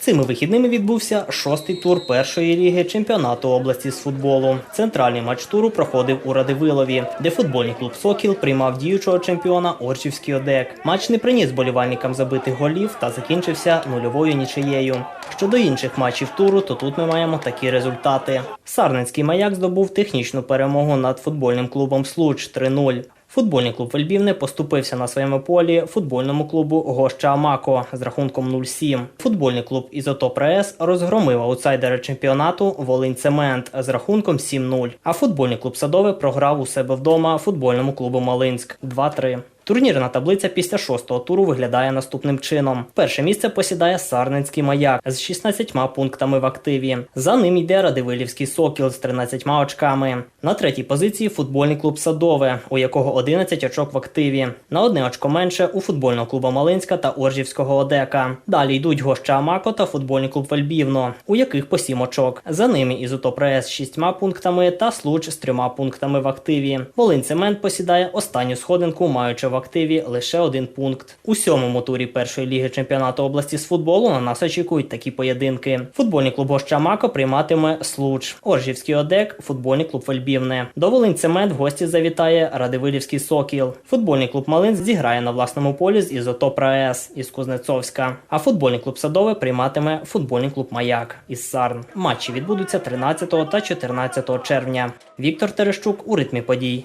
Цими вихідними відбувся шостий тур першої ліги чемпіонату області з футболу. Центральний матч туру проходив у Радивилові, де футбольний клуб Сокіл приймав діючого чемпіона Орчівський ОДЕК. Матч не приніс болівальникам забитих голів та закінчився нульовою нічиєю. Щодо інших матчів туру, то тут ми маємо такі результати. Сарненський маяк здобув технічну перемогу над футбольним клубом Случ 3-0. Футбольний клуб Вельбівни поступився на своєму полі футбольному клубу Гоща Амако з рахунком 0-7. Футбольний клуб Ізотоп РС розгромив аутсайдера чемпіонату Волинь Цемент з рахунком 7-0. А футбольний клуб Садове програв у себе вдома футбольному клубу Малинськ 2-3. Турнірна таблиця після шостого туру виглядає наступним чином. Перше місце посідає Сарненський маяк з 16 пунктами в активі. За ним йде Радивилівський Сокіл з 13 очками. На третій позиції футбольний клуб Садове, у якого 11 очок в активі. На одне очко менше у футбольного клубу Малинська та Оржівського Одека. Далі йдуть Гоща Амако та футбольний клуб Вельбівно, у яких по 7 очок. За ними Ізотоп РС з 6 пунктами та Случ з 3 пунктами в активі. Волинь Цемент посідає останню сходинку, маючи в активі лише один пункт. У сьомому турі першої ліги чемпіонату області з футболу на нас очікують такі поєдинки. Футбольний клуб Гоща Мако прийматиме Случ, Оржівський Одек, футбольний клуб Вельбівне. До Волинь Цемент в гості завітає Радивилівський Сокіл. Футбольний клуб Малин зіграє на власному полі з Ізотоп РАЕС із Кузнецовська. А футбольний клуб Садове прийматиме футбольний клуб Маяк із Сарн. Матчі відбудуться 13 та 14 червня. Віктор Терещук у ритмі подій.